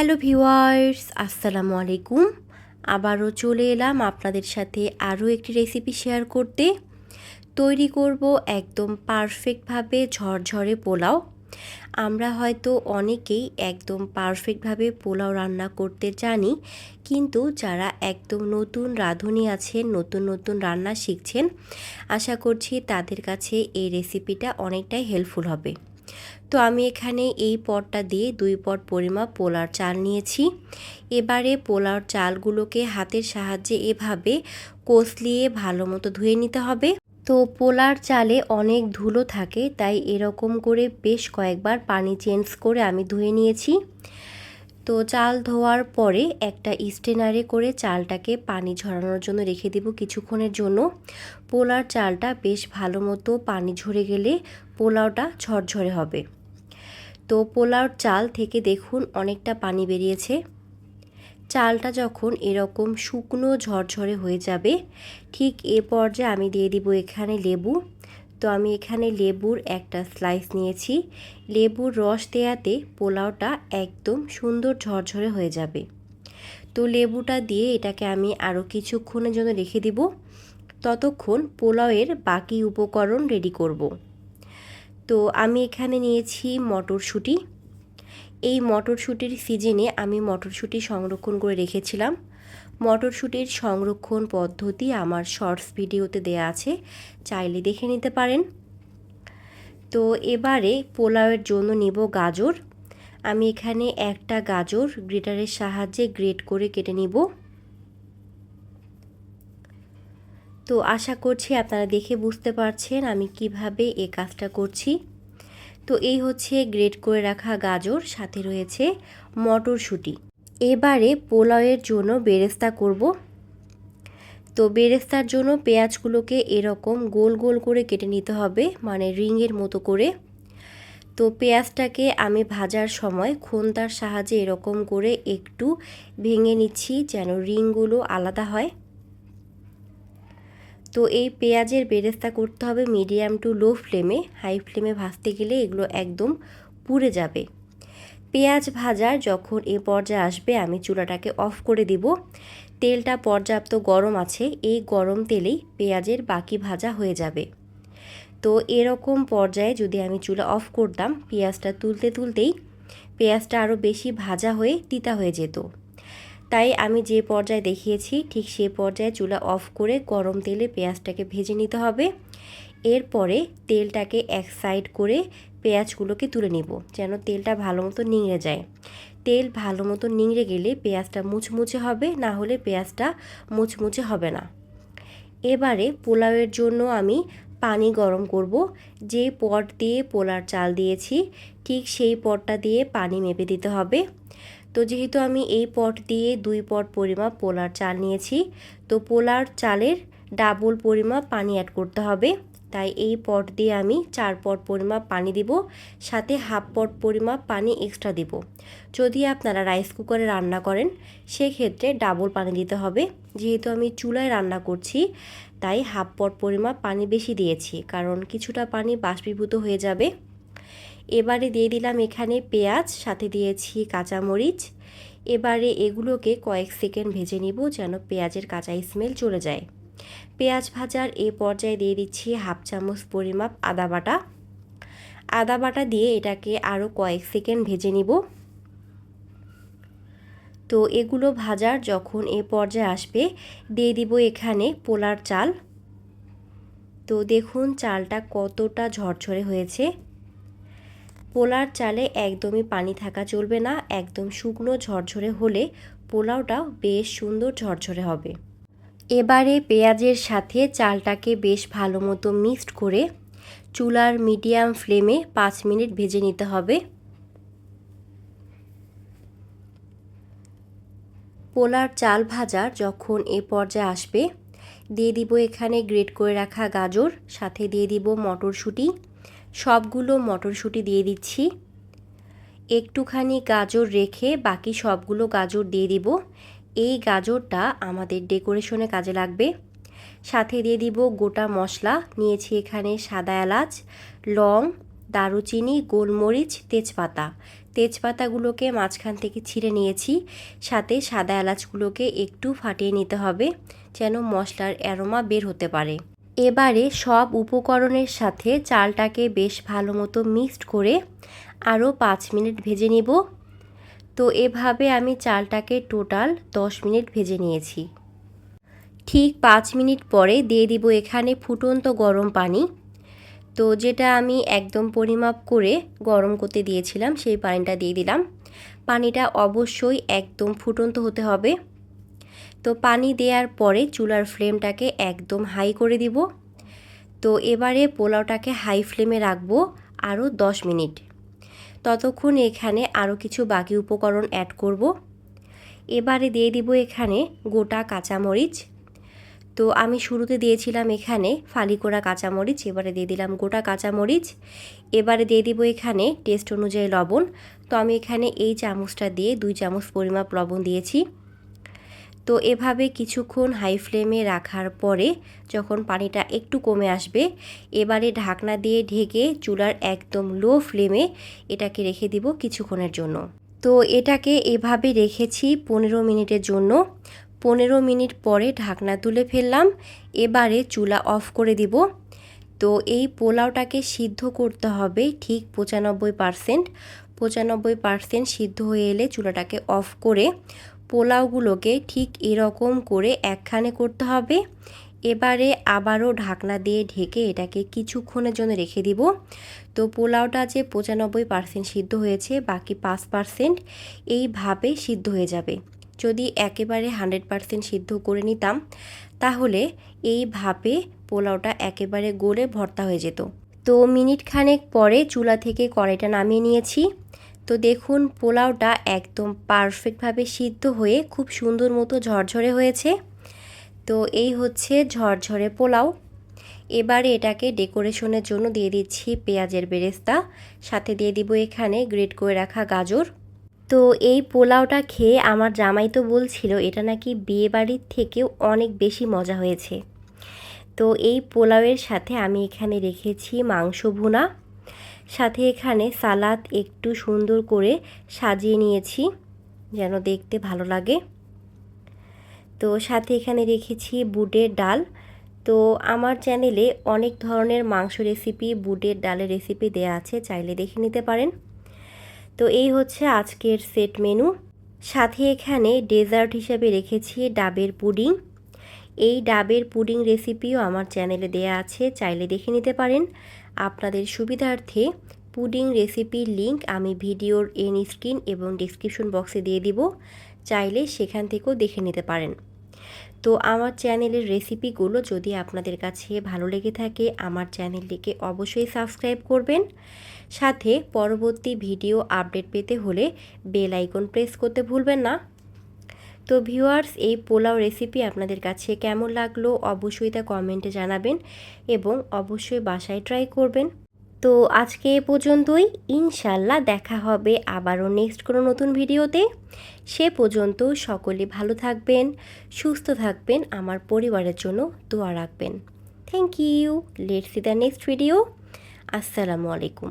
Hello viewers আসসালামু আলাইকুম। আবারও চলে এলাম আপনাদের সাথে আরও একটি রেসিপি শেয়ার করতে। তৈরি করব একদম পারফেক্টভাবে ঝরঝরে পোলাও। আমরা হয়তো অনেকেই একদম পারফেক্টভাবে পোলাও রান্না করতে জানি, কিন্তু যারা একদম নতুন রাঁধুনি আছেন, নতুন নতুন রান্না শিখছেন, আশা করছি তাদের কাছে এই রেসিপিটা অনেকটাই হেল্পফুল হবে। তো আমি এখানে এই পটটা দিয়ে দুই পট পরিমাপ পোলার চাল নিয়েছি। এবারে পোলার চালগুলোকে হাতের সাহায্যে এভাবে কষলিয়ে ভালো মতো ধুয়ে নিতে হবে। তো পোলার চালে অনেক ধুলো থাকে, তাই এরকম করে বেশ কয়েকবার পানি চেঞ্জ করে আমি ধুয়ে নিয়েছি। তো চাল ধোয়ার পরে একটা স্টেনারে করে চালটাকে পানি ঝরানোর জন্য রেখে দেব কিছুক্ষণের জন্য। পোলার চালটা বেশ ভালো মতো পানি ঝরে গেলে পোলাওটা ঝরঝরে হবে। তো পোলাওর চাল থেকে দেখুন অনেকটা পানি বেরিয়েছে। চালটা যখন এরকম শুকনো ঝরঝরে হয়ে যাবে, ঠিক এ পর্যায়ে আমি দিয়ে দিব এখানে লেবু। তো আমি এখানে লেবুর একটা স্লাইস নিয়েছি। লেবুর রস দেয়াতে পোলাওটা একদম সুন্দর ঝরঝরে হয়ে যাবে। তো লেবুটা দিয়ে এটাকে আমি আরও কিছুক্ষণের জন্য রেখে দিব। ততক্ষণ পোলাওয়ের বাকি উপকরণ রেডি করব। তো আমি এখানে নিয়েছি মটরশুঁটি। এই মটরশুঁটির সিজনে আমি মটরশুঁটি সংরক্ষণ করে রেখেছিলাম। মটরশুঁটির সংরক্ষণ পদ্ধতি আমার শর্টস ভিডিওতে দেয়া আছে, চাইলে দেখে নিতে পারেন। তো এবারে পোলাওয়ের জন্য নিব গাজর। আমি এখানে একটা গাজর গ্রেটারের সাহায্যে গ্রেট করে কেটে নিব। তো আশা করছি আপনারা দেখে বুঝতে পারছেন আমি কীভাবে এই কাজটা করছি। তো এই হচ্ছে গ্রেট করে রাখা গাজর, সাথে রয়েছে মটরশুঁটি। এবারে পোলাওয়ের জন্য বেরেস্তা করব। তো বেরেস্তার জন্য পেঁয়াজগুলোকে এরকম গোল গোল করে কেটে নিতে হবে মানে রিংয়ের মতো করে। তো পেঁয়াজটাকে আমি ভাজার সময় খুন্তার সাহায্যে এরকম করে একটু ভেঙে নিচ্ছি যেন রিংগুলো আলাদা হয়। তো এই পেঁয়াজের বেরেস্তা করতে হবে মিডিয়াম টু লো ফ্লেমে, হাই ফ্লেমে ভাজতে গেলে এগুলো একদম পুড়ে যাবে। পেঁয়াজ ভাজার যখন এ পর্যায়ে আসবে আমি চুলাটাকে অফ করে দিব। তেলটা পর্যাপ্ত গরম আছে, এই গরম তেলেই পেঁয়াজের বাকি ভাজা হয়ে যাবে। তো এরকম পর্যায়ে যদি আমি চুলা অফ করতাম, পেঁয়াজটা তুলতে তুলতেই পেঁয়াজটা আরও বেশি ভাজা হয়ে তিতা হয়ে যেত। তাই আমি যে পর্যায়ে দেখিয়েছি, ঠিক সে পর্যায়ে চুলা অফ করে গরম তেলে পেঁয়াজটাকে ভেজে নিতে হবে। এরপরে তেলটাকে এক সাইড করে পেঁয়াজগুলোকে তুলে নিব, যেন তেলটা ভালো মতো নিংড়ে যায়। তেল ভালো মতো নিংড়ে গেলে পেঁয়াজটা মুচমুচে হবে, না হলে পেঁয়াজটা মুচমুচে হবে না। এবারে পোলাওয়ের জন্য আমি পানি গরম করব। যে পট দিয়ে পোলার চাল দিয়েছি, ঠিক সেই পটটা দিয়ে পানি মেপে দিতে হবে। তো যেহেতু আমি এই পট দিয়ে দুই পট পরিমাপ পোলার চাল নিয়েছি, তো পোলার চালের ডাবল পরিমাপ পানি অ্যাড করতে হবে। তাই এই পট দিয়ে আমি চার পট পরিমাপ পানি দিব, সাথে হাফ পট পরিমাপ পানি এক্সট্রা দিব। যদি আপনারা রাইস কুকারে রান্না করেন, সেক্ষেত্রে ডাবল পানি দিতে হবে। যেহেতু আমি চুলায় রান্না করছি, তাই হাফ পট পরিমাপ পানি বেশি দিয়েছি, কারণ কিছুটা পানি বাষ্পীভূত হয়ে যাবে। এবারে দিয়ে দিলাম এখানে পেঁয়াজ, সাথে দিয়েছি কাঁচামরিচ। এবারে এগুলোকে কয়েক সেকেন্ড ভেজে নিব যেন পেঁয়াজের কাঁচা স্মেল চলে যায়। পেঁয়াজ ভাজার এ পর্যায়ে দিয়ে দিচ্ছি হাফ চামচ পরিমাপ আদা বাটা। আদা বাটা দিয়ে এটাকে আরও কয়েক সেকেন্ড ভেজে নিব। তো এগুলো ভাজার যখন এ পর্যায়ে আসবে, দিয়ে দিব এখানে পোলার চাল। তো দেখুন চালটা কতটা ঝরঝরে হয়েছে। পোলার চালে একদমই পানি থাকা চলবে না, একদম শুকনো ঝরঝরে হলে পোলাওটাও বেশ সুন্দর ঝরঝরে হবে। এবারে পেঁয়াজের সাথে চালটাকে বেশ ভালো মতো মিক্সড করে চুলার মিডিয়াম ফ্লেমে পাঁচ মিনিট ভেজে নিতে হবে। পোলার চাল ভাজার যখন এ পর্যায়ে আসবে, দিয়ে দিব এখানে গ্রেট করে রাখা গাজর, সাথে দিয়ে দিব মটরশুঁটি সবগুলো মটরশুঁটি দিয়ে দিচ্ছি। একটুখানি গাজর রেখে বাকি সবগুলো গাজর দিয়ে দিব। এই গাজরটা আমাদের ডেকোরেশনে কাজে লাগবে। সাথে দিয়ে দিব গোটা মশলা। নিয়েছি এখানে সাদা এলাচ, লং, দারুচিনি, গোলমরিচ, তেজপাতা। তেজপাতাগুলোকে মাঝখান থেকে ছিঁড়ে নিয়েছি। সাথে সাদা এলাচগুলোকে একটু ফাটিয়ে নিতে হবে যেন মশলার অ্যারোমা বের হতে পারে। এবারে সব উপকরণের সাথে চালটাকে বেশ ভালো মতো মিক্সড করে আরও পাঁচ মিনিট ভেজে নিব। তো এভাবে আমি চালটাকে টোটাল দশ মিনিট ভেজে নিয়েছি। ঠিক পাঁচ মিনিট পরে দিয়ে দিব এখানে ফুটন্ত গরম পানি। তো যেটা আমি একদম পরিমাপ করে গরম করতে দিয়েছিলাম, সেই পানিটা দিয়ে দিলাম। পানিটা অবশ্যই একদম ফুটন্ত হতে হবে। তো পানি দেওয়ার পরে চুলার ফ্লেমটাকে একদম হাই করে দিব। তো এবারে পোলাওটাকে হাই ফ্লেমে রাখব আরও দশ মিনিট। ততক্ষণ এখানে আরও কিছু বাকি উপকরণ অ্যাড করব। এবারে দিয়ে দিব এখানে গোটা কাঁচামরিচ। তো আমি শুরুতে দিয়েছিলাম এখানে ফালি করা কাঁচামরিচ, এবারে দিয়ে দিলাম গোটা কাঁচামরিচ। এবারে দিয়ে দিব এখানে টেস্ট অনুযায়ী লবণ। তো আমি এখানে এই চামচটা দিয়ে দুই চামচ পরিমাপ লবণ দিয়েছি। তো এভাবে কিছুক্ষণ হাই ফ্লেমে রাখার পরে যখন পানিটা একটু কমে আসবে, এবারে ঢাকনা দিয়ে ঢেকে চুলার একদম লো ফ্লেমে এটাকে রেখে দিব কিছুক্ষণের জন্য। তো এটাকে এভাবে রেখেছি পনেরো মিনিটের জন্য। পনেরো মিনিট পরে ঢাকনা তুলে ফেললাম, এবারে চুলা অফ করে দিব। তো এই পোলাওটাকে সিদ্ধ করতে হবে ঠিক পঁচানব্বই পারসেন্ট পঁচানব্বই পারসেন্ট সিদ্ধ হয়ে এলে চুলাটাকে অফ করে পোলাওগুলোকে ঠিক এরকম করে একখানে করতে হবে। এবারে আবারও ঢাকনা দিয়ে ঢেকে এটাকে কিছুক্ষণের জন্য রেখে দিব। তো পোলাওটা যে পঁচানব্বই পারসেন্ট সিদ্ধ হয়েছে, বাকি পাঁচ পারসেন্ট এইভাবে সিদ্ধ হয়ে যাবে। যদি একেবারে হান্ড্রেড পারসেন্ট সিদ্ধ করে নিতাম, তাহলে এইভাবে পোলাওটা একেবারে গলে ভর্তা হয়ে যেত। তো মিনিট খানেক পরে চুলা থেকে কড়াইটা নামিয়ে নিয়েছি। তো দেখুন, পোলাওটা একদম পারফেক্টভাবে সিদ্ধ হয়ে খুব সুন্দর মতো ঝরঝরে হয়েছে। তো এই হচ্ছে ঝরঝরে পোলাও। এবারে এটাকে ডেকোরেশনের জন্য দিয়ে দিচ্ছি পেঁয়াজের বেরেস্তা। সাথে দিয়ে দিব এখানে গ্রেট করে রাখা গাজর। তো এই পোলাওটা খেয়ে আমার জামাই তো বলছিল, এটা নাকি বিয়ে বাড়ির থেকেও অনেক বেশি মজা হয়েছে। তো এই পোলাওয়ের সাথে আমি এখানে রেখেছি মাংস ভুনা। সাথে এখানে সালাদ একটু সুন্দর করে সাজিয়ে নিয়েছি, যেন দেখতে ভালো লাগে। তো সাথে এখানে রেখেছি বুটের ডাল। তো আমার চ্যানেলে অনেক ধরনের মাংস রেসিপি, বুটের ডালের রেসিপি দেওয়া আছে, চাইলে দেখে নিতে পারেন। তো এই হচ্ছে আজকের সেট মেনু। সাথে এখানে ডেজার্ট হিসেবে রেখেছি ডাবের পুডিং। এই ডাবের পুডিং রেসিপিও আমার চ্যানেলে দেয়া আছে, চাইলে দেখে নিতে পারেন। আপনাদের সুবিধার্থে পুডিং রেসিপির লিংক আমি ভিডিওর এন স্ক্রিন এবং ডিসক্রিপশন বক্সে দিয়ে দিব, চাইলে সেখান থেকেও দেখে নিতে পারেন। তো আমার চ্যানেলের রেসিপিগুলো যদি আপনাদের কাছে ভালো লেগে থাকে, আমার চ্যানেলটিকে অবশ্যই সাবস্ক্রাইব করবেন। সাথে পরবর্তী ভিডিও আপডেট পেতে হলে বেল আইকন প্রেস করতে ভুলবেন না। তো ভিউয়ার্স, এই পোলাও রেসিপি আপনাদের কাছে কেমন লাগল অবশ্যই তা কমেন্টে জানাবেন এবং অবশ্যই বাসায় ট্রাই করবেন। তো আজকে এ পর্যন্তই ইনশাল্লাহ দেখা হবে আবারও নেক্সট কোনো নতুন ভিডিওতে। সে পর্যন্ত সকলে ভালো থাকবেন, সুস্থ থাকবেন, আমার পরিবারের জন্য দোয়া রাখবেন। Thank you let's see the next video আসসালামু আলাইকুম।